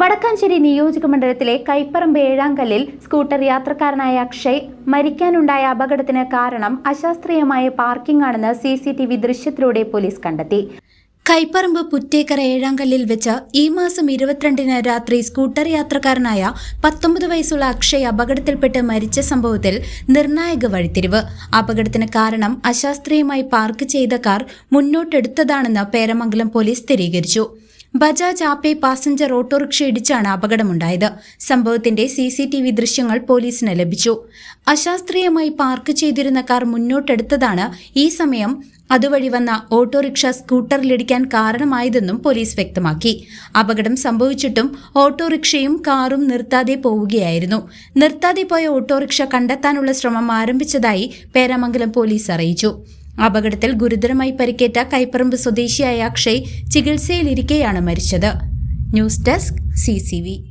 Wadakkanchery നിയോജക മണ്ഡലത്തിലെ കൈപ്പറമ്പ് ഏഴാംകല്ലിൽ സ്കൂട്ടർ യാത്രക്കാരനായ അക്ഷയ് മരിക്കാനുണ്ടായ അപകടത്തിന് കാരണം അശാസ്ത്രീയമായ പാർക്കിംഗ് ആണെന്ന് സി സി ടി വി ദൃശ്യത്തിലൂടെ പോലീസ് കണ്ടെത്തി. കൈപ്പറമ്പ് പുറ്റേക്കര ഏഴാംകല്ലിൽ വെച്ച് ഈ മാസം ഇരുപത്തിരണ്ടിന് രാത്രി സ്കൂട്ടർ യാത്രക്കാരനായ പത്തൊമ്പത് വയസ്സുള്ള അക്ഷയ് അപകടത്തിൽപ്പെട്ട് മരിച്ച സംഭവത്തിൽ നിർണായക വഴിത്തിരിവ്. അപകടത്തിന് കാരണം അശാസ്ത്രീയമായി പാർക്ക് ചെയ്ത കാർ മുന്നോട്ടെടുത്തതാണെന്ന് പേരമംഗലം പോലീസ് സ്ഥിരീകരിച്ചു. ബജാജ് ആപ്പെ പാസഞ്ചർ ഓട്ടോറിക്ഷ ഇടിച്ചാണ് അപകടമുണ്ടായത്. സംഭവത്തിന്റെ സി സി ടി വി ദൃശ്യങ്ങൾ പോലീസിന് ലഭിച്ചു. അശാസ്ത്രീയമായി പാർക്ക് ചെയ്തിരുന്ന കാർ മുന്നോട്ടെടുത്തതാണ് ഈ സമയം അതുവഴി വന്ന ഓട്ടോറിക്ഷ സ്കൂട്ടറിലിടിക്കാൻ കാരണമായതെന്നും പോലീസ് വ്യക്തമാക്കി. അപകടം സംഭവിച്ചിട്ടും ഓട്ടോറിക്ഷയും കാറും നിർത്താതെ പോവുകയായിരുന്നു. നിർത്താതെ പോയ ഓട്ടോറിക്ഷ കണ്ടെത്താനുള്ള ശ്രമം ആരംഭിച്ചതായി പേരാമംഗലം പോലീസ് അറിയിച്ചു. അപകടത്തിൽ ഗുരുതരമായി പരിക്കേറ്റ കൈപ്പറമ്പ് സ്വദേശിയായ അക്ഷയ് ചികിത്സയിലിരിക്കെയാണ് മരിച്ചത്. News desk C